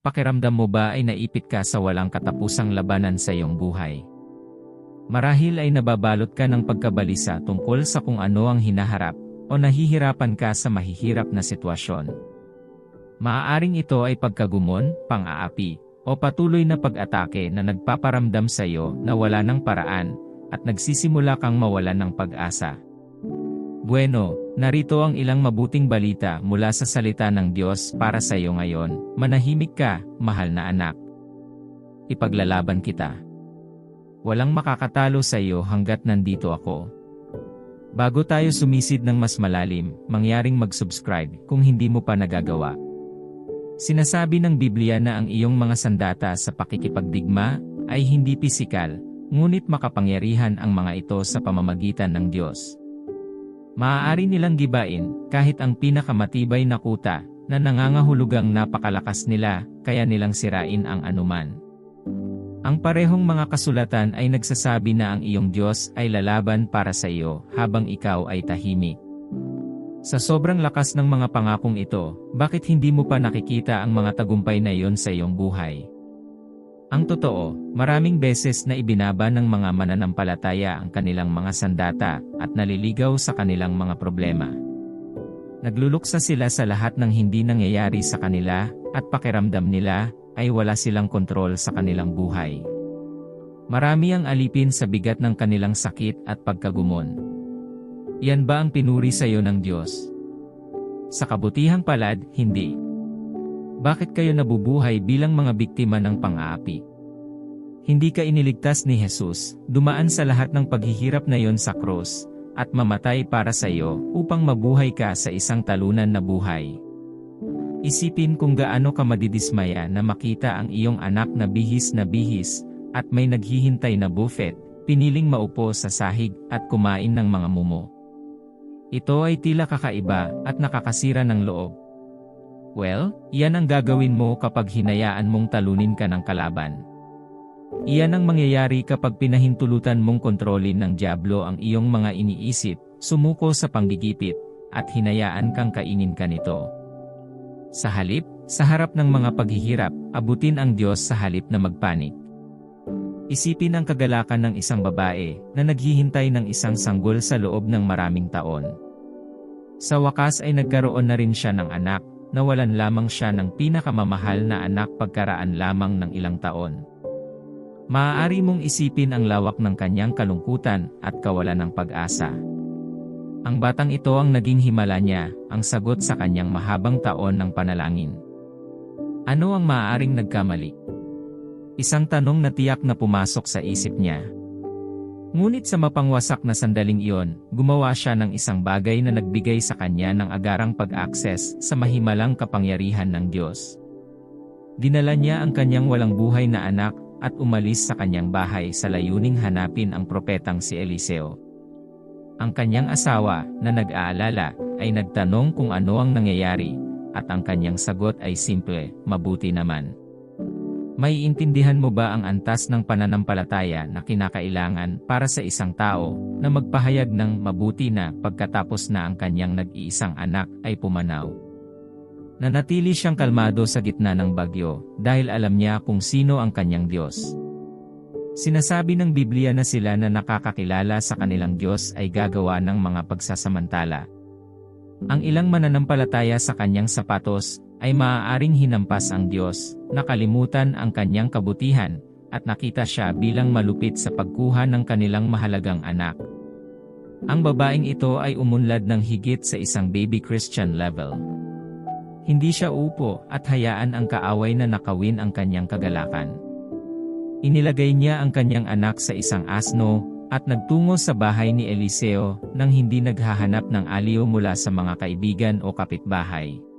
Pakiramdam mo ba ay naipit ka sa walang katapusang labanan sa iyong buhay? Marahil ay nababalot ka ng pagkabalisa tungkol sa kung ano ang hinaharap o nahihirapan ka sa mahihirap na sitwasyon. Maaaring ito ay pagkagumon, pang-aapi, o patuloy na pag-atake na nagpaparamdam sa iyo na wala ng paraan at nagsisimula kang mawalan ng pag-asa. Bueno, narito ang ilang mabuting balita mula sa salita ng Diyos para sa iyo ngayon. Manahimik ka, mahal na anak. Ipaglalaban kita. Walang makakatalo sa iyo hanggat nandito ako. Bago tayo sumisid ng mas malalim, mangyaring mag-subscribe kung hindi mo pa nagagawa. Sinasabi ng Biblia na ang iyong mga sandata sa pakikipagdigma ay hindi pisikal, ngunit makapangyarihan ang mga ito sa pamamagitan ng Diyos. Maaari nilang gibain kahit ang pinakamatibay na kuta na nangangahulugang napakalakas nila kaya nilang sirain ang anuman. Ang parehong mga kasulatan ay nagsasabi na ang iyong Diyos ay lalaban para sa iyo habang ikaw ay tahimik. Sa sobrang lakas ng mga pangakong ito, bakit hindi mo pa nakikita ang mga tagumpay na iyon sa iyong buhay? Ang totoo, maraming beses na ibinaba ng mga mananampalataya ang kanilang mga sandata at naliligaw sa kanilang mga problema. Nagluluksa sila sa lahat ng hindi nangyayari sa kanila at pakiramdam nila ay wala silang kontrol sa kanilang buhay. Marami ang alipin sa bigat ng kanilang sakit at pagkagumon. Yan ba ang pinuri sa iyo ng Diyos? Sa kabutihang palad, hindi. Bakit kayo nabubuhay bilang mga biktima ng pang-aapi? Hindi ka iniligtas ni Jesus, dumaan sa lahat ng paghihirap na yon sa krus, at mamatay para sa iyo upang mabuhay ka sa isang talunan na buhay. Isipin kung gaano ka madidismaya na makita ang iyong anak na bihis na bihis, at may naghihintay na buffet, piniling maupo sa sahig at kumain ng mga mumo. Ito ay tila kakaiba at nakakasira ng loob, Well, iyan ang gagawin mo kapag hinayaan mong talunin ka ng kalaban. Iyan ang mangyayari kapag pinahintulutan mong kontrolin ng Diablo ang iyong mga iniisip, sumuko sa panggigipit, at hinayaan kang kainin ka nito. Sa halip, sa harap ng mga paghihirap, abutin ang Diyos sa halip na magpanik. Isipin ang kagalakan ng isang babae na naghihintay ng isang sanggol sa loob ng maraming taon. Sa wakas ay nagkaroon na rin siya ng anak, nawalan lamang siya ng pinakamamahal na anak pagkaraan lamang ng ilang taon. Maaari mong isipin ang lawak ng kanyang kalungkutan at kawalan ng pag-asa. Ang batang ito ang naging himala niya, ang sagot sa kanyang mahabang taon ng panalangin. Ano ang maaaring nagkamali? Isang tanong na tiyak na pumasok sa isip niya. Ngunit sa mapangwasak na sandaling iyon, gumawa siya ng isang bagay na nagbigay sa kanya ng agarang pag-access sa mahimalang kapangyarihan ng Diyos. Dinala niya ang kanyang walang buhay na anak at umalis sa kanyang bahay sa layuning hanapin ang propetang si Eliseo. Ang kanyang asawa, na nag-aalala, ay nagtanong kung ano ang nangyayari, at ang kanyang sagot ay simple, mabuti naman. May intindihan mo ba ang antas ng pananampalataya na kinakailangan para sa isang tao na magpahayag ng mabuti na pagkatapos na ang kanyang nag-iisang anak ay pumanaw? Nanatili siyang kalmado sa gitna ng bagyo dahil alam niya kung sino ang kanyang Diyos. Sinasabi ng Biblia na sila na nakakakilala sa kanilang Diyos ay gagawa ng mga pagsasamantala. Ang ilang mananampalataya sa kanyang sapatos ay maaaring hinampas ang Diyos, nakalimutan ang kanyang kabutihan, at nakita siya bilang malupit sa pagkuha ng kanilang mahalagang anak. Ang babaeng ito ay umunlad ng higit sa isang baby Christian level. Hindi siya upo at hayaan ang kaaway na nakawin ang kanyang kagalakan. Inilagay niya ang kanyang anak sa isang asno, at nagtungo sa bahay ni Eliseo nang hindi naghahanap ng aliw mula sa mga kaibigan o kapitbahay.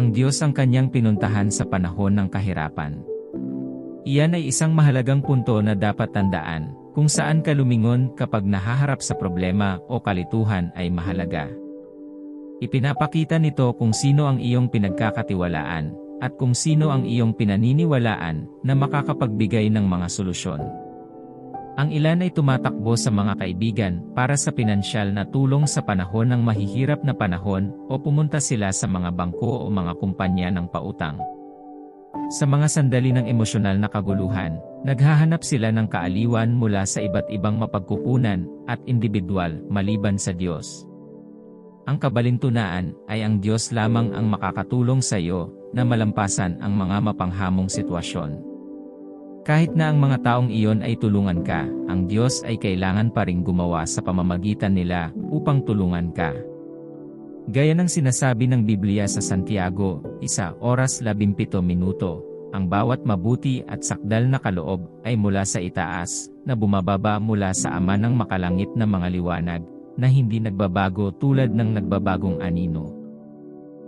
Ang Diyos ang kanyang pinuntahan sa panahon ng kahirapan. Iyan ay isang mahalagang punto na dapat tandaan, kung saan ka lumingon kapag nahaharap sa problema o kalituhan ay mahalaga. Ipinapakita nito kung sino ang iyong pinagkakatiwalaan, at kung sino ang iyong pinaniniwalaan na makakapagbigay ng mga solusyon. Ang ilan ay tumatakbo sa mga kaibigan para sa pinansyal na tulong sa panahon ng mahihirap na panahon o pumunta sila sa mga bangko o mga kumpanya ng pautang. Sa mga sandali ng emosyonal na kaguluhan, naghahanap sila ng kaaliwan mula sa iba't ibang mapagkukunan at individual maliban sa Diyos. Ang kabalintunaan ay ang Diyos lamang ang makakatulong sa iyo na malampasan ang mga mapanghamong sitwasyon. Kahit na ang mga taong iyon ay tulungan ka, ang Diyos ay kailangan pa ring gumawa sa pamamagitan nila upang tulungan ka. Gaya ng sinasabi ng Biblia sa Santiago, isa oras 17 minuto, ang bawat mabuti at sakdal na kaloob ay mula sa itaas, na bumababa mula sa ama ng makalangit na mga liwanag, na hindi nagbabago tulad ng nagbabagong anino.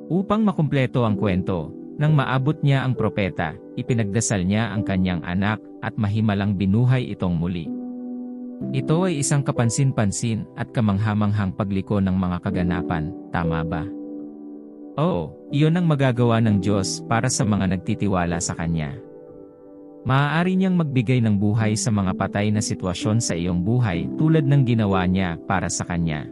Upang makumpleto ang kwento, nang maabot niya ang propeta, ipinagdasal niya ang kanyang anak at mahimalang binuhay itong muli. Ito ay isang kapansin-pansin at kamanghamanghang pagliko ng mga kaganapan, tama ba? Oo, iyon ang magagawa ng Diyos para sa mga nagtitiwala sa Kanya. Maaari niyang magbigay ng buhay sa mga patay na sitwasyon sa iyong buhay tulad ng ginawa niya para sa Kanya.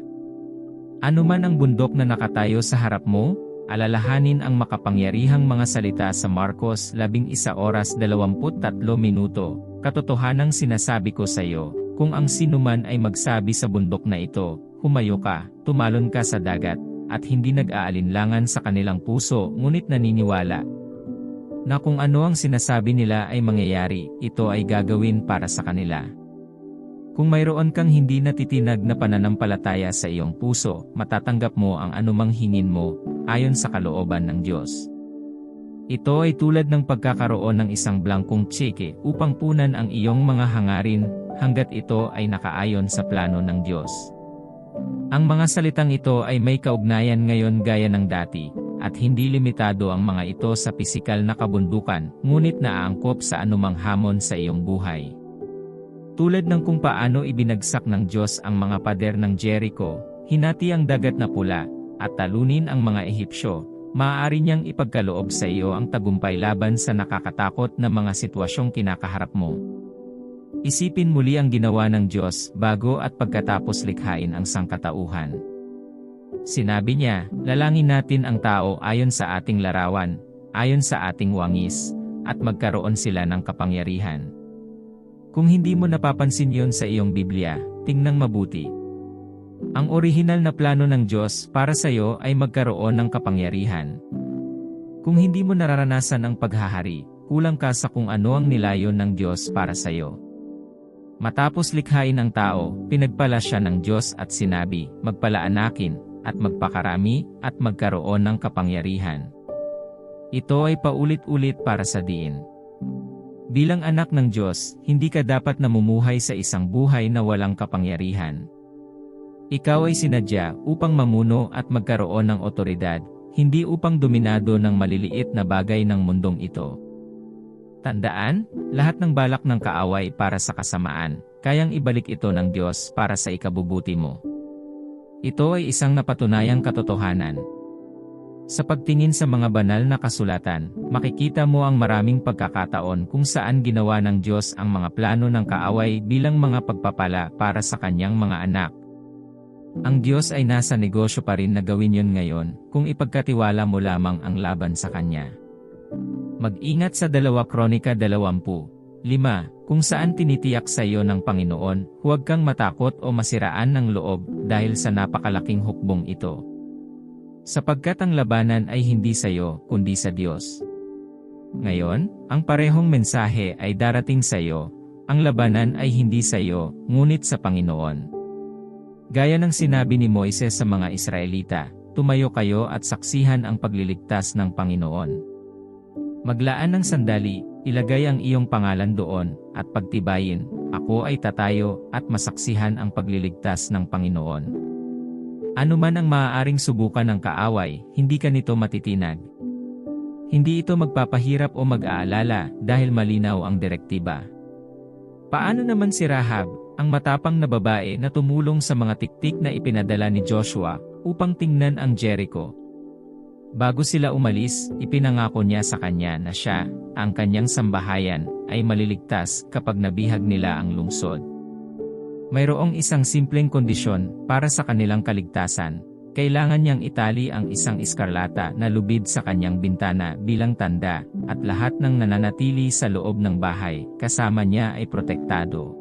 Ano man ang bundok na nakatayo sa harap mo, alalahanin ang makapangyarihang mga salita sa Marcos 11 oras 23 minuto, katotohanang sinasabi ko sa iyo, kung ang sinuman ay magsabi sa bundok na ito, humayo ka, tumalon ka sa dagat, at hindi nag-aalinlangan sa kanilang puso ngunit naniniwala na kung ano ang sinasabi nila ay mangyayari, ito ay gagawin para sa kanila. Kung mayroon kang hindi natitinag na pananampalataya sa iyong puso, matatanggap mo ang anumang hingin mo, ayon sa kalooban ng Diyos. Ito ay tulad ng pagkakaroon ng isang blankong tseke upang punan ang iyong mga hangarin hanggat ito ay nakaayon sa plano ng Diyos. Ang mga salitang ito ay may kaugnayan ngayon gaya ng dati, at hindi limitado ang mga ito sa pisikal na kabundukan, ngunit naaangkop sa anumang hamon sa iyong buhay. Tulad ng kung paano ibinagsak ng Diyos ang mga pader ng Jericho, hinati ang dagat na pula, at talunin ang mga Ehipsyo, maaari niyang ipagkaloob sa iyo ang tagumpay laban sa nakakatakot na mga sitwasyong kinakaharap mo. Isipin muli ang ginawa ng Diyos bago at pagkatapos likhain ang sangkatauhan. Sinabi niya, lalangin natin ang tao ayon sa ating larawan, ayon sa ating wangis, at magkaroon sila ng kapangyarihan. Kung hindi mo napapansin yon sa iyong Biblia, tingnang mabuti. Ang orihinal na plano ng Diyos para sa iyo ay magkaroon ng kapangyarihan. Kung hindi mo nararanasan ang paghahari, kulang ka sa kung ano ang nilayon ng Diyos para sa iyo. Matapos likhain ang tao, pinagpala siya ng Diyos at sinabi, magpalaanakin, at magpakarami, at magkaroon ng kapangyarihan. Ito ay paulit-ulit para sa diin. Bilang anak ng Diyos, hindi ka dapat namumuhay sa isang buhay na walang kapangyarihan. Ikaw ay sinadya upang mamuno at magkaroon ng otoridad, hindi upang dominado ng maliliit na bagay ng mundong ito. Tandaan, lahat ng balak ng kaaway para sa kasamaan, kayang ibalik ito ng Diyos para sa ikabubuti mo. Ito ay isang napatunayang katotohanan. Sa pagtingin sa mga banal na kasulatan, makikita mo ang maraming pagkakataon kung saan ginawa ng Diyos ang mga plano ng kaaway bilang mga pagpapala para sa kanyang mga anak. Ang Diyos ay nasa negosyo pa rin na gawin yon ngayon kung ipagkatiwala mo lamang ang laban sa Kanya. Mag-ingat sa 2 Kronika 20. 5. Kung saan tinitiyak sa iyo ng Panginoon, huwag kang matakot o masiraan ng loob dahil sa napakalaking hukbong ito. Sapagkat ang labanan ay hindi sa iyo, kundi sa Diyos. Ngayon, ang parehong mensahe ay darating sa iyo, ang labanan ay hindi sa iyo, ngunit sa Panginoon. Gaya ng sinabi ni Moises sa mga Israelita, tumayo kayo at saksihan ang pagliligtas ng Panginoon. Maglaan ng sandali, ilagay ang iyong pangalan doon, at pagtibayin, ako ay tatayo at masaksihan ang pagliligtas ng Panginoon. Ano man ang maaaring subukan ng kaaway, hindi ka nito matitinag. Hindi ito magpapahirap o mag-aalala dahil malinaw ang direktiba. Paano naman si Rahab, ang matapang na babae na tumulong sa mga tiktik na ipinadala ni Joshua upang tingnan ang Jericho, Bago sila umalis, ipinangako niya sa kanya na siya, ang kanyang sambahayan, ay maliligtas kapag nabihag nila ang lungsod. Mayroong isang simpleng kondisyon para sa kanilang kaligtasan, kailangan niyang itali ang isang iskarlata na lubid sa kanyang bintana bilang tanda, at lahat ng nananatili sa loob ng bahay, kasama niya ay protektado.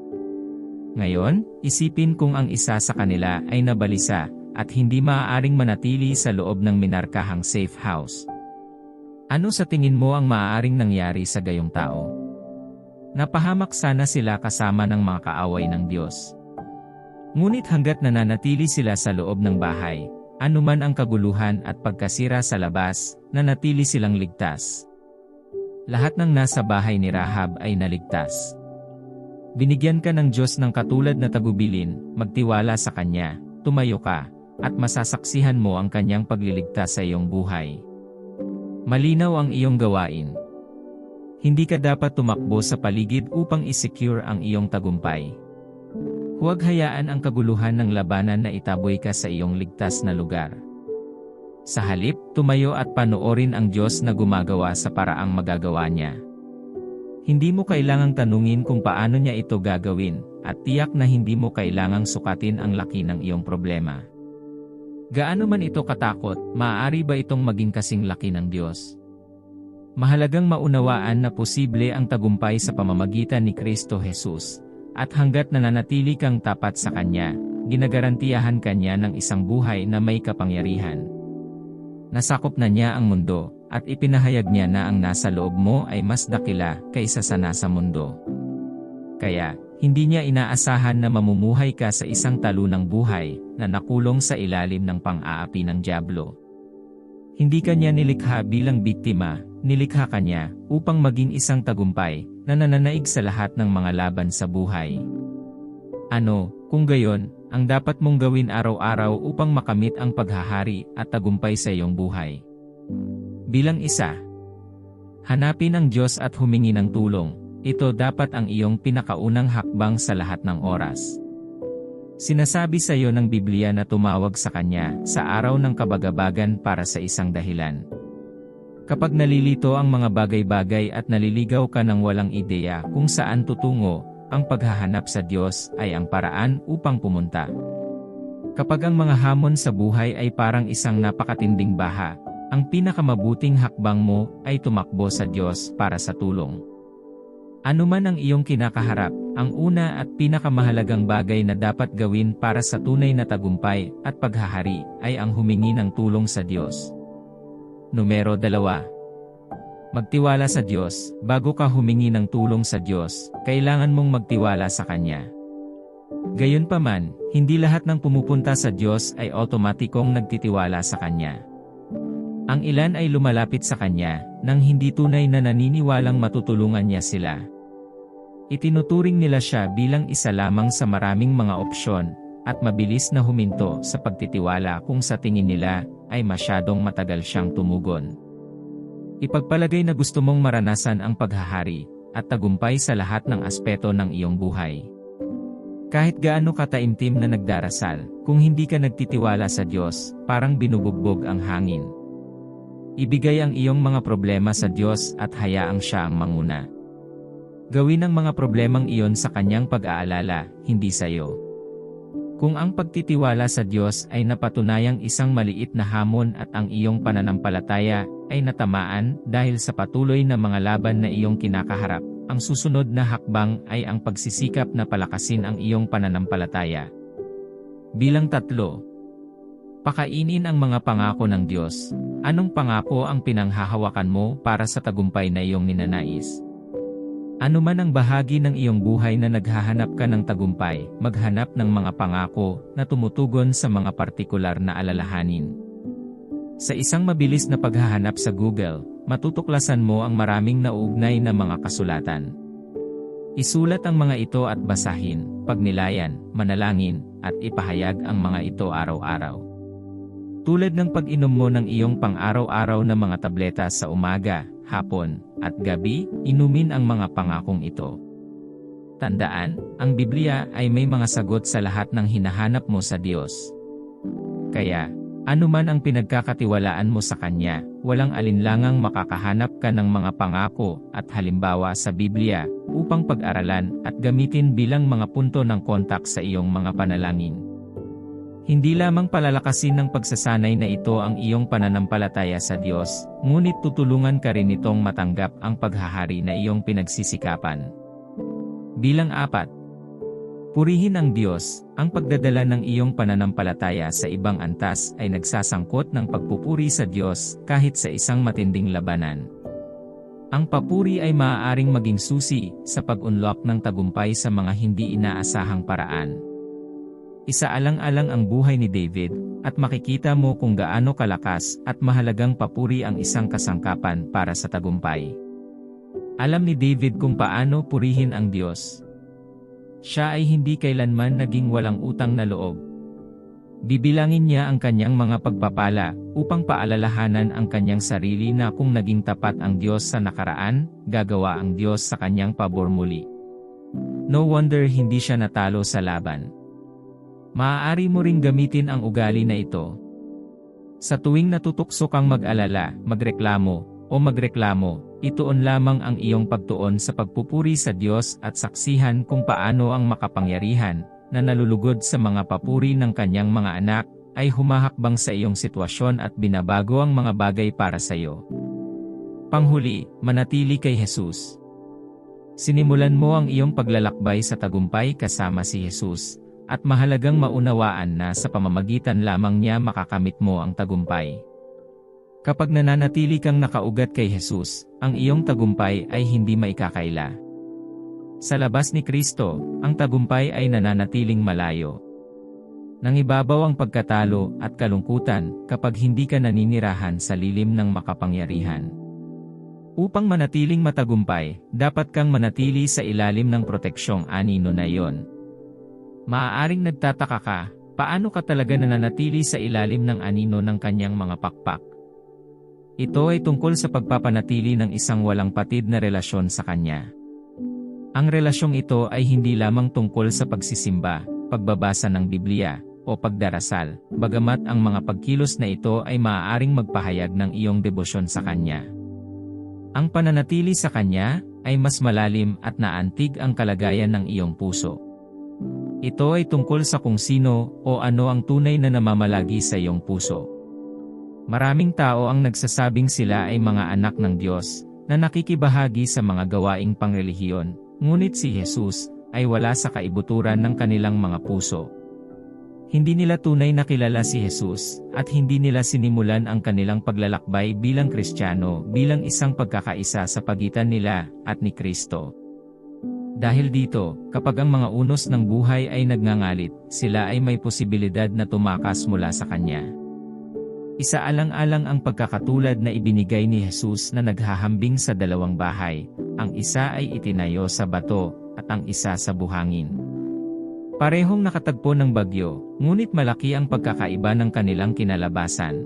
Ngayon, isipin kung ang isa sa kanila ay nabalisa, at hindi maaaring manatili sa loob ng minarkahang safe house. Ano sa tingin mo ang maaaring nangyari sa gayong tao? Napahamak sana sila kasama ng mga kaaway ng Diyos. Ngunit hanggat nananatili sila sa loob ng bahay, anuman ang kaguluhan at pagkasira sa labas, nanatili silang ligtas. Lahat ng nasa bahay ni Rahab ay naligtas. Binigyan ka ng Diyos ng katulad na tagubilin, magtiwala sa Kanya, tumayo ka, at masasaksihan mo ang Kanyang pagliligtas sa iyong buhay. Malinaw ang iyong gawain. Hindi ka dapat tumakbo sa paligid upang isecure ang iyong tagumpay. Huwag hayaan ang kaguluhan ng labanan na itaboy ka sa iyong ligtas na lugar. Sa halip, tumayo at panoorin ang Diyos na gumagawa sa paraang magagawa niya. Hindi mo kailangang tanungin kung paano niya ito gagawin, at tiyak na hindi mo kailangang sukatin ang laki ng iyong problema. Gaano man ito katakot, maaari ba itong maging kasing laki ng Diyos? Mahalagang maunawaan na posible ang tagumpay sa pamamagitan ni Kristo Jesus, at hanggat nananatili kang tapat sa Kanya, ginagarantiyahan Kanya ng isang buhay na may kapangyarihan. Nasakop na niya ang mundo, at ipinahayag niya na ang nasa loob mo ay mas dakila kaysa sa nasa mundo. Kaya, hindi niya inaasahan na mamumuhay ka sa isang talunang buhay na nakulong sa ilalim ng pang-aapi ng Diablo. Hindi kanya nilikha bilang biktima, nilikha kanya upang maging isang tagumpay na nananaig sa lahat ng mga laban sa buhay. Ano, kung gayon, ang dapat mong gawin araw-araw upang makamit ang paghahari at tagumpay sa iyong buhay. Bilang isa, hanapin ang Diyos at humingi ng tulong. Ito dapat ang iyong pinakaunang hakbang sa lahat ng oras. Sinasabi sa iyo ng Biblia na tumawag sa Kanya sa araw ng kabagabagan para sa isang dahilan. Kapag nalilito ang mga bagay-bagay at naliligaw ka ng walang ideya kung saan tutungo, ang paghahanap sa Diyos ay ang paraan upang pumunta. Kapag ang mga hamon sa buhay ay parang isang napakatinding baha, ang pinakamabuting hakbang mo ay tumakbo sa Diyos para sa tulong. Ano man ang iyong kinakaharap, ang una at pinakamahalagang bagay na dapat gawin para sa tunay na tagumpay at paghahari ay ang humingi ng tulong sa Diyos. Numero 2 Magtiwala sa Diyos, bago ka humingi ng tulong sa Diyos, kailangan mong magtiwala sa Kanya. Gayunpaman, hindi lahat ng pumupunta sa Diyos ay otomatikong nagtitiwala sa Kanya. Ang ilan ay lumalapit sa Kanya, nang hindi tunay na naniniwalang matutulungan niya sila. Itinuturing nila siya bilang isa lamang sa maraming mga opsyon, at mabilis na huminto sa pagtitiwala kung sa tingin nila ay masyadong matagal siyang tumugon. Ipagpalagay na gusto mong maranasan ang paghahari at tagumpay sa lahat ng aspeto ng iyong buhay. Kahit gaano kataimtim na nagdarasal, kung hindi ka nagtitiwala sa Diyos, parang binubugbog ang hangin. Ibigay ang iyong mga problema sa Diyos at hayaang siya ang manguna. Gawin ang mga problemang iyon sa kanyang pag-aalala, hindi sa iyo. Kung ang pagtitiwala sa Diyos ay napatunayang isang maliit na hamon at ang iyong pananampalataya ay natamaan dahil sa patuloy na mga laban na iyong kinakaharap. Ang susunod na hakbang ay ang pagsisikap na palakasin ang iyong pananampalataya. Bilang tatlo, pakainin ang mga pangako ng Diyos. Anong pangako ang pinanghahawakan mo para sa tagumpay na iyong ninanais? Ano man ang bahagi ng iyong buhay na naghahanap ka ng tagumpay, maghanap ng mga pangako na tumutugon sa mga partikular na alalahanin. Sa isang mabilis na paghahanap sa Google, matutuklasan mo ang maraming nauugnay na mga kasulatan. Isulat ang mga ito at basahin, pagnilayan, manalangin, at ipahayag ang mga ito araw-araw. Tulad ng pag-inom mo ng iyong pang-araw-araw na mga tableta sa umaga, hapon, at gabi, inumin ang mga pangakong ito. Tandaan, ang Biblia ay may mga sagot sa lahat ng hinahanap mo sa Diyos. Kaya, ano man ang pinagkakatiwalaan mo sa Kanya, walang alinlangang makakahanap ka ng mga pangako at halimbawa sa Biblia upang pag-aralan at gamitin bilang mga punto ng kontak sa iyong mga panalangin. Hindi lamang palalakasin ng pagsasanay na ito ang iyong pananampalataya sa Diyos, ngunit tutulungan ka rin itong matanggap ang paghahari na iyong pinagsisikapan. Bilang apat, Purihin ang Diyos, ang pagdadala ng iyong pananampalataya sa ibang antas ay nagsasangkot ng pagpupuri sa Diyos kahit sa isang matinding labanan. Ang papuri ay maaaring maging susi sa pag-unlock ng tagumpay sa mga hindi inaasahang paraan. Isaalang-alang ang buhay ni David, at makikita mo kung gaano kalakas at mahalagang papuri ang isang kasangkapan para sa tagumpay. Alam ni David kung paano purihin ang Diyos. Siya ay hindi kailanman naging walang utang na loob. Bibilangin niya ang kanyang mga pagpapala upang paalalahanan ang kanyang sarili na kung naging tapat ang Diyos sa nakaraan, gagawa ang Diyos sa kanyang pabor muli. No wonder hindi siya natalo sa laban. Maaari mo ring gamitin ang ugali na ito. Sa tuwing natutukso kang mag-alala, magreklamo, o magreklamo, ituon lamang ang iyong pagtuon sa pagpupuri sa Diyos at saksihan kung paano ang makapangyarihan, na nalulugod sa mga papuri ng kanyang mga anak, ay humahakbang sa iyong sitwasyon at binabago ang mga bagay para sa iyo. Panghuli, manatili kay Jesus. Sinimulan mo ang iyong paglalakbay sa tagumpay kasama si Jesus, at mahalagang maunawaan na sa pamamagitan lamang niya makakamit mo ang tagumpay. Kapag nananatili kang nakaugat kay Jesus, ang iyong tagumpay ay hindi maikakaila. Sa labas ni Kristo, ang tagumpay ay nananatiling malayo. Nangibabaw ang pagkatalo at kalungkutan kapag hindi ka naninirahan sa lilim ng makapangyarihan. Upang manatiling matagumpay, dapat kang manatili sa ilalim ng proteksyong anino na iyon, Maaaring nagtataka ka, paano ka talaga nananatili sa ilalim ng anino ng kanyang mga pakpak? Ito ay tungkol sa pagpapanatili ng isang walang patid na relasyon sa kanya. Ang relasyong ito ay hindi lamang tungkol sa pagsisimba, pagbabasa ng Biblia, o pagdarasal, bagamat ang mga pagkilos na ito ay maaaring magpahayag ng iyong debosyon sa Kanya. Ang pananatili sa Kanya ay mas malalim at naantig ang kalagayan ng iyong puso. Ito ay tungkol sa kung sino o ano ang tunay na namamalagi sa iyong puso. Maraming tao ang nagsasabing sila ay mga anak ng Diyos, na nakikibahagi sa mga gawaing pangrelihiyon, ngunit si Jesus ay wala sa kaibuturan ng kanilang mga puso. Hindi nila tunay na kilala si Jesus, at hindi nila sinimulan ang kanilang paglalakbay bilang Kristiyano bilang isang pagkakaisa sa pagitan nila at ni Kristo. Dahil dito, kapag ang mga unos ng buhay ay nagngangalit, sila ay may posibilidad na tumakas mula sa Kanya. Isaalang-alang ang pagkakatulad na ibinigay ni Jesus na naghahambing sa dalawang bahay, ang isa ay itinayo sa bato, at ang isa sa buhangin. Parehong nakatagpo ng bagyo, ngunit malaki ang pagkakaiba ng kanilang kinalabasan.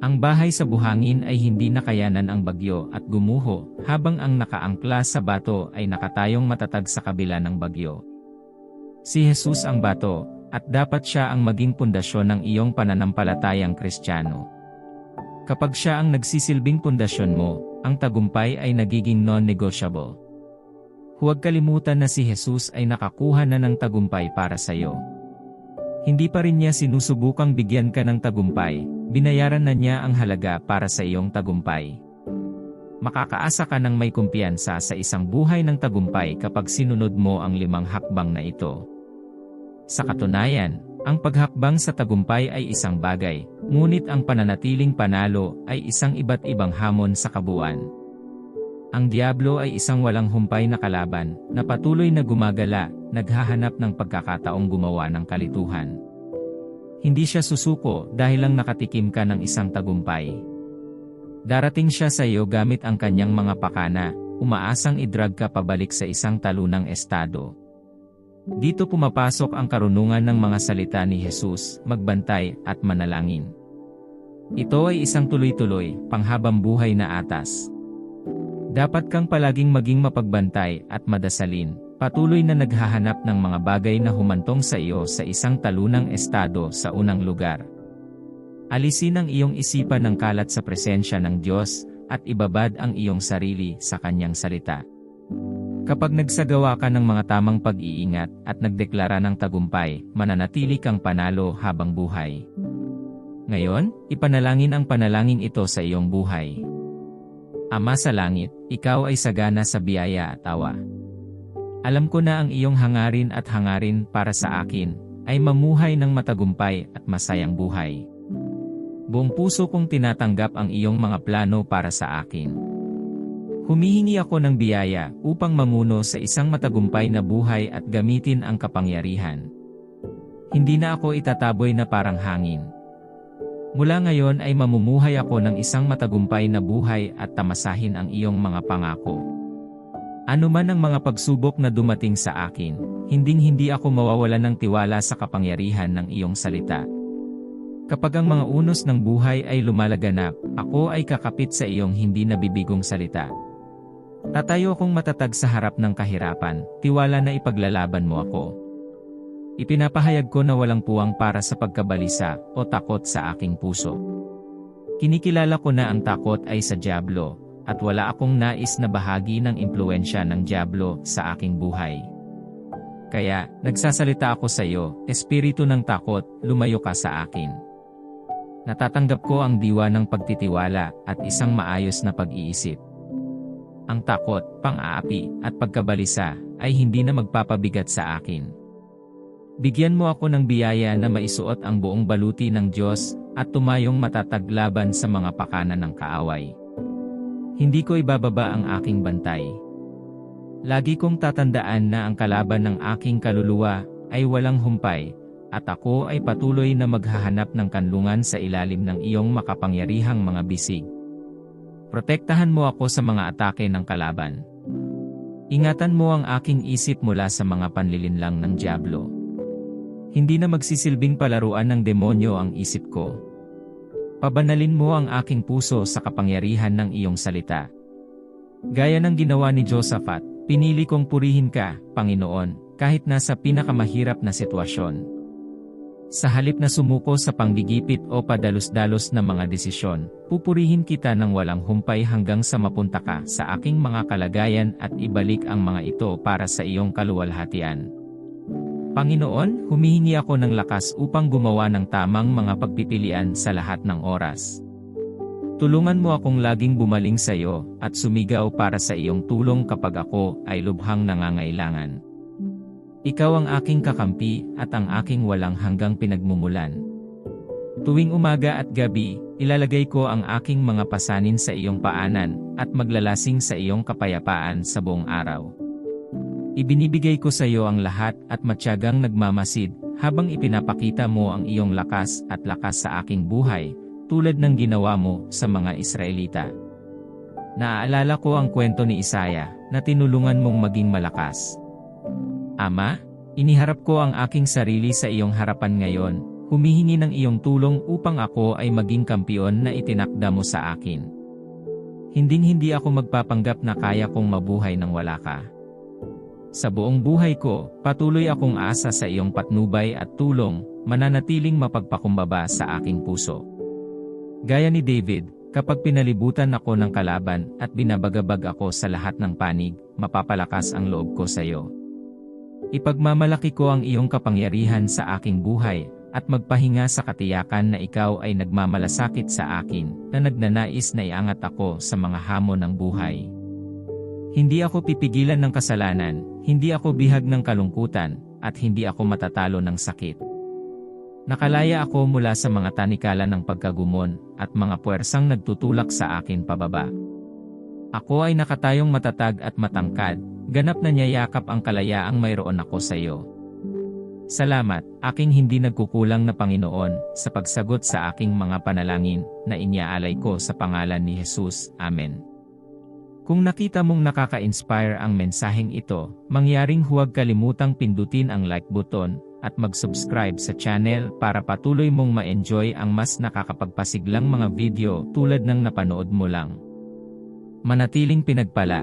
Ang bahay sa buhangin ay hindi nakayanan ang bagyo at gumuho, habang ang nakaangkla sa bato ay nakatayong matatag sa kabila ng bagyo. Si Jesus ang bato, at dapat siya ang maging pundasyon ng iyong pananampalatayang kristyano. Kapag siya ang nagsisilbing pundasyon mo, ang tagumpay ay nagiging non-negotiable. Huwag kalimutan na si Jesus ay nakakuha na ng tagumpay para sa iyo. Hindi pa rin niya sinusubukang bigyan ka ng tagumpay, binayaran na niya ang halaga para sa iyong tagumpay. Makakaasa ka ng may kumpiyansa sa isang buhay ng tagumpay kapag sinunod mo ang limang hakbang na ito. Sa katunayan, ang paghakbang sa tagumpay ay isang bagay, ngunit ang pananatiling panalo ay isang iba't ibang hamon sa kabuuan. Ang Diablo ay isang walang humpay na kalaban, na patuloy na gumagala, naghahanap ng pagkakataong gumawa ng kalituhan. Hindi siya susuko dahil lang nakatikim ka ng isang tagumpay. Darating siya sa iyo gamit ang kanyang mga pakana, umaasang idrag ka pabalik sa isang talunang estado. Dito pumapasok ang karunungan ng mga salita ni Jesus, magbantay at manalangin. Ito ay isang tuloy-tuloy, panghabang buhay na atas. Dapat kang palaging maging mapagbantay at madasalin, patuloy na naghahanap ng mga bagay na humantong sa iyo sa isang talunang estado sa unang lugar. Alisin ang iyong isipan ng kalat sa presensya ng Diyos, at ibabad ang iyong sarili sa Kanyang salita. Kapag nagsagawa ka ng mga tamang pag-iingat at nagdeklara ng tagumpay, mananatili kang panalo habang buhay. Ngayon, ipanalangin ang panalangin ito sa iyong buhay. Ama sa langit, ikaw ay sagana sa biyaya at awa. Alam ko na ang iyong hangarin at hangarin para sa akin ay mamuhay ng matagumpay at masayang buhay. Buong puso kong tinatanggap ang iyong mga plano para sa akin. Humihingi ako ng biyaya upang mamuno sa isang matagumpay na buhay at gamitin ang kapangyarihan. Hindi na ako itataboy na parang hangin. Mula ngayon ay mamumuhay ako ng isang matagumpay na buhay at tamasahin ang iyong mga pangako. Ano man ang mga pagsubok na dumating sa akin, hinding-hindi ako mawawalan ng tiwala sa kapangyarihan ng iyong salita. Kapag ang mga unos ng buhay ay lumalaganap, ako ay kakapit sa iyong hindi nabibigong salita. Tatayo akong matatag sa harap ng kahirapan, tiwala na ipaglalaban mo ako. Ipinapahayag ko na walang puwang para sa pagkabalisa o takot sa aking puso. Kinikilala ko na ang takot ay sa Diablo, at wala akong nais na bahagi ng impluensya ng Diablo sa aking buhay. Kaya, nagsasalita ako sa iyo, Espiritu ng takot, lumayo ka sa akin. Natatanggap ko ang diwa ng pagtitiwala at isang maayos na pag-iisip. Ang takot, pang-aapi, at pagkabalisa ay hindi na magpapabigat sa akin. Bigyan mo ako ng biyaya na maisuot ang buong baluti ng Diyos at tumayong matatag laban sa mga pakanan ng kaaway. Hindi ko ibababa ang aking bantay. Lagi kong tatandaan na ang kalaban ng aking kaluluwa ay walang humpay, at ako ay patuloy na maghahanap ng kanlungan sa ilalim ng iyong makapangyarihang mga bisig. Protektahan mo ako sa mga atake ng kalaban. Ingatan mo ang aking isip mula sa mga panlilinlang ng Diablo. Hindi na magsisilbing palaruan ng demonyo ang isip ko. Pabanalin mo ang aking puso sa kapangyarihan ng iyong salita. Gaya ng ginawa ni Josaphat, pinili kong purihin ka, Panginoon, kahit nasa pinakamahirap na sitwasyon. Sa halip na sumuko sa panggigipit o padalos-dalos na mga desisyon, pupurihin kita ng walang humpay hanggang sa mapunta ka sa aking mga kalagayan at ibalik ang mga ito para sa iyong kaluwalhatian. Panginoon, humihingi ako ng lakas upang gumawa ng tamang mga pagpipilian sa lahat ng oras. Tulungan mo akong laging bumaling sa iyo at sumigaw para sa iyong tulong kapag ako ay lubhang nangangailangan. Ikaw ang aking kakampi at ang aking walang hanggang pinagmumulan. Tuwing umaga at gabi, ilalagay ko ang aking mga pasanin sa iyong paanan at maglalasing sa iyong kapayapaan sa buong araw. Ibinibigay ko sa iyo ang lahat at matyagang nagmamasid habang ipinapakita mo ang iyong lakas at lakas sa aking buhay, tulad ng ginawa mo sa mga Israelita. Naaalala ko ang kwento ni Isaya na tinulungan mong maging malakas. Ama, iniharap ko ang aking sarili sa iyong harapan ngayon, humihingi ng iyong tulong upang ako ay maging kampiyon na itinakda mo sa akin. Hinding-hindi ako magpapanggap na kaya kong mabuhay nang wala ka. Sa buong buhay ko, patuloy akong asa sa iyong patnubay at tulong, mananatiling mapagpakumbaba sa aking puso. Gaya ni David, kapag pinalibutan ako ng kalaban at binabagabag ako sa lahat ng panig, mapapalakas ang loob ko sa iyo. Ipagmamalaki ko ang iyong kapangyarihan sa aking buhay, at magpahinga sa katiyakan na ikaw ay nagmamalasakit sa akin, na nagnanais na iangat ako sa mga hamon ng buhay. Hindi ako pipigilan ng kasalanan, hindi ako bihag ng kalungkutan, at hindi ako matatalo ng sakit. Nakalaya ako mula sa mga tanikala ng pagkagumon, at mga puwersang nagtutulak sa akin pababa. Ako ay nakatayong matatag at matangkad, ganap na niyayakap ang kalayaang mayroon ako sa iyo. Salamat, aking hindi nagkukulang na Panginoon, sa pagsagot sa aking mga panalangin, na inyaalay ko sa pangalan ni Jesus. Amen. Kung nakita mong nakaka-inspire ang mensaheng ito, mangyaring huwag kalimutang pindutin ang like button at mag-subscribe sa channel para patuloy mong ma-enjoy ang mas nakakapagpasiglang mga video tulad ng napanood mo lang. Manatiling pinagpala.